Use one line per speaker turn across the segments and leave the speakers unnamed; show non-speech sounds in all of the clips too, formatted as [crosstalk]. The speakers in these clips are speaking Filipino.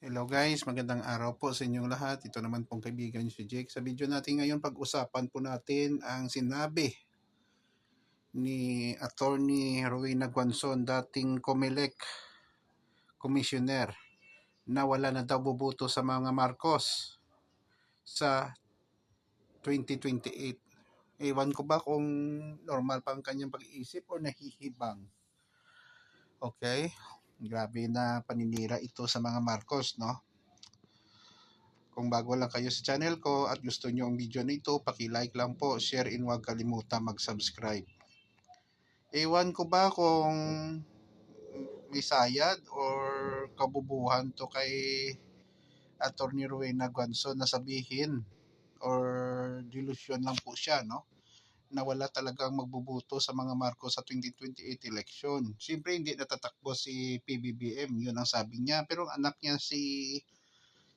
Hello guys, magandang araw po sa inyong lahat. Ito naman pong kaibigan si Jake. Sa video natin ngayon, pag-usapan po natin ang sinabi ni Attorney Rowena Guanzon, dating COMELEC Commissioner, na wala na daw bubuto sa mga Marcos sa 2028. Ewan ko ba kung normal pa ang kanyang pag-iisip o nahihibang. Okay? Grabe na paninira ito sa mga Marcos, no? Kung bago lang kayo sa channel ko at gusto nyo ang video na ito, paki-like lang po, share and huwag kalimutan mag-subscribe. Ewan ko ba kung may sayad or kabubuhan to kay Attorney Rowena Guanzon na sabihin or delusion lang po siya, no? Na wala talagang magbubuto sa mga Marcos sa 2028 election. Siyempre, hindi natatakbo si PBBM, yun ang sabi niya. Pero ang anak niya si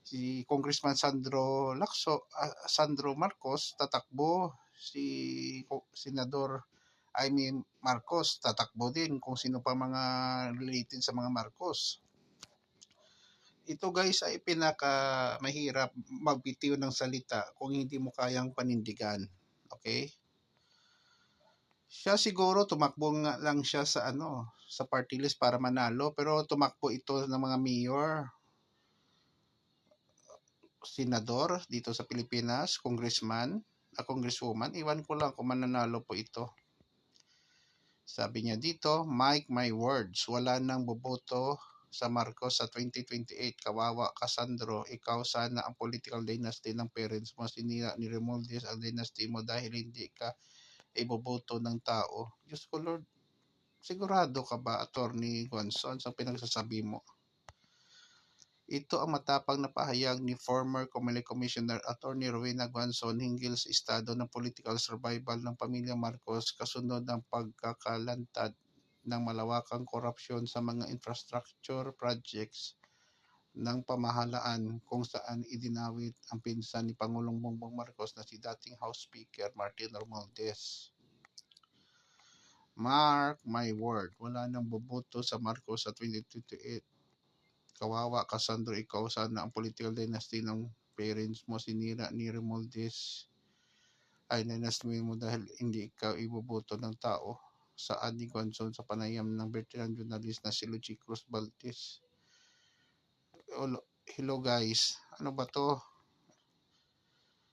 si Congressman Sandro Lacso, uh, Sandro Marcos tatakbo, si Senador I mean Marcos tatakbo din kung sino pa mga related sa mga Marcos. Ito guys ay pinaka mahirap magbitiw ng salita kung hindi mo kayang panindigan. Okay? Siya siguro tumakbo nga lang siya sa ano sa party list para manalo pero tumakbo ito ng mga mayor senador dito sa Pilipinas congressman a congresswoman. Iwan ko lang kung mananalo po ito. Sabi niya dito Mike my words wala nang boboto sa Marcos sa 2028 kawawa Casandro ikaw sana ang political dynasty ng parents mo. Sinira ni Remuldez ang dynasty mo dahil hindi ka iboboto ng tao. Diyos ko Lord, sigurado ka ba, Attorney Guanzon, sa pinagsasabi mo? Ito ang matapang na pahayag ni former Comelec Commissioner Attorney Rowena Guanzon hinggil sa estado ng political survival ng pamilya Marcos kasunod ng pagkakalantad ng malawakang korupsyon sa mga infrastructure projects ng pamahalaan kung saan idinawit ang pinsan ni Pangulong Bongbong Marcos na si dating House Speaker Martin Romualdez. Mark my word, wala nang boboto sa Marcos sa 2028. Kawawa ka Sandro, ikaw sana ang political dynasty ng parents mo sinira ni Romualdez ay nanasmi mo dahil hindi ikaw iboboto ng tao sa Adi Guanzon sa panayam ng veteran journalist na si Luchi Cruz Baltes hello guys, ano ba to?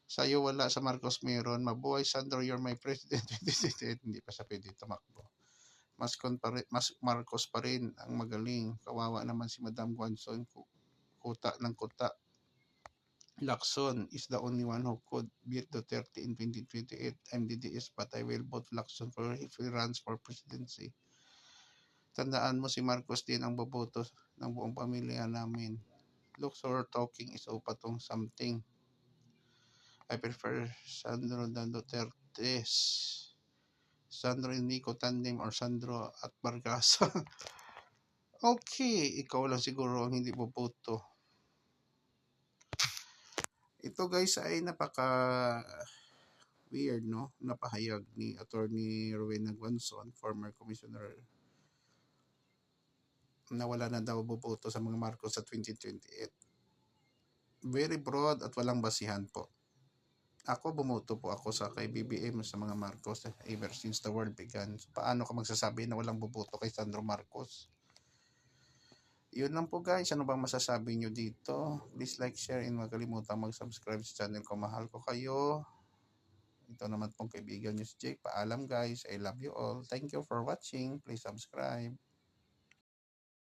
Sa'yo wala, sa Marcos meron. Mabuhay Sandro, you're my president. [laughs] Hindi pa siya pwede tumakbo. Mas, mas Marcos pa rin ang magaling. Kawawa naman si Madam Guanzon. Kuta ng kuta. Lacson is the only one who could beat Duterte in 2028. I'm DDS but I will vote Lacson for if he runs for presidency. Tandaan mo si Marcos din ang boboto ng buong pamilya namin looks or talking is upatong something. I prefer Sandro than Duterte. Sandro and Nico tandem or Sandro at Bargasa. [laughs] okay, ikaw lang siguro ang hindi boboto. Ito guys ay napaka weird no napahayag ni attorney Rowena Guanzon former commissioner na wala na daw boboto sa mga Marcos sa 2028. Very broad at walang basihan po. Ako bumoto po ako sa kay BBM sa mga Marcos ever since the world began. So, paano ka magsasabi na walang boboto kay Sandro Marcos? Yun lang po guys. Ano bang masasabi nyo dito? Please like, share, and huwag kalimutan mag-subscribe sa channel ko. Mahal ko kayo. Ito naman pong kaibigan nyo si Jake. Paalam guys. I love you all. Thank you for watching. Please subscribe.